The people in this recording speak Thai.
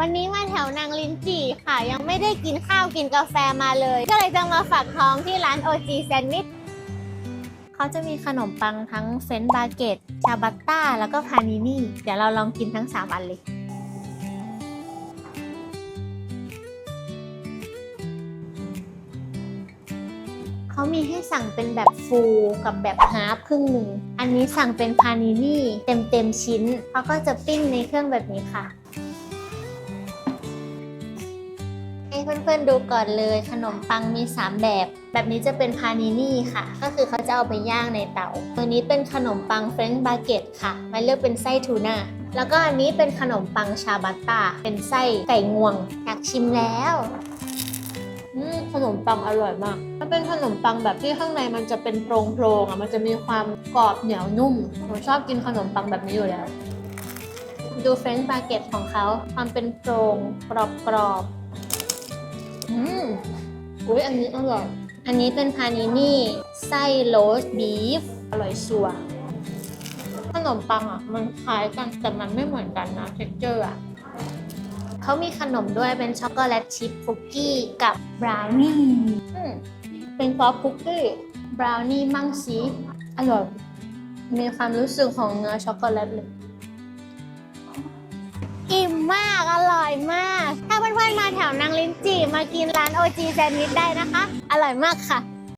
วันนี้มาแถวนางลินจี่ค่ะ ยังไม่ได้กินข้าวกินกาแฟมาเลย ก็เลยจะมาฝากท้องที่ร้าน OG Sandwich เขาจะมีขนมปังทั้งเฟรนช์บาเกต ชาบัตต้า แล้วก็พานินี่ เดี๋ยวเราลองกินทั้ง 3 อันเลยเขามีให้สั่งเป็นแบบฟูลกับแบบฮาร์ฟครึ่งหนึ่ง อันนี้สั่งเป็นพานินี่เต็มเต็มชิ้นเขาก็จะปิ้งในเครื่องแบบนี้ค่ะ เพื่อนๆดูก่อนเลย ขนมปังมี 3 แบบ แบบนี้จะเป็นพานินี่ค่ะ ก็คือเขาจะเอาไปย่างในเตา ตัวนี้เป็นขนมปังเฟรนช์บาเกตค่ะมาเลือกเป็นไส้ทูน่าแล้วก็อันนี้เป็นขนมปังชาบัตตาเป็นไส้ไก่งวงอยากชิมแล้วขนมปังอร่อยมากถ้าเป็นขนมปังแบบที่ข้างในมันจะเป็นโปร่งๆอะ มันจะมีความกรอบเหนียวนุ่ม หนูชอบกินขนมปังแบบนี้อยู่แล้ว ดูเฟรนช์บาเกตของเขา ความเป็นโปร่งกรอบๆอื มอุ้ยอันนี้อร่อย อันนี้เป็นพานินี่ไส้โรสบีฟ อร่อยชัวร์ขนมปังอะ มันคล้ายกันแต่มันไม่เหมือนกันนะเท็กเจอร์อะเขามีขนมด้วยเป็นช็อกโกแลตชิพคุกกี้กับบราวนี่อืมเป็นซอฟต์คุกกี้บราวนี่มั่งชีสอร่อย มีความรู้สึกของเนื้อช็อกโกแลตเลย อิ่มมากอร่อยากินร้านโอจีแซนด์วิชได้นะคะ อร่อยมากค่ะ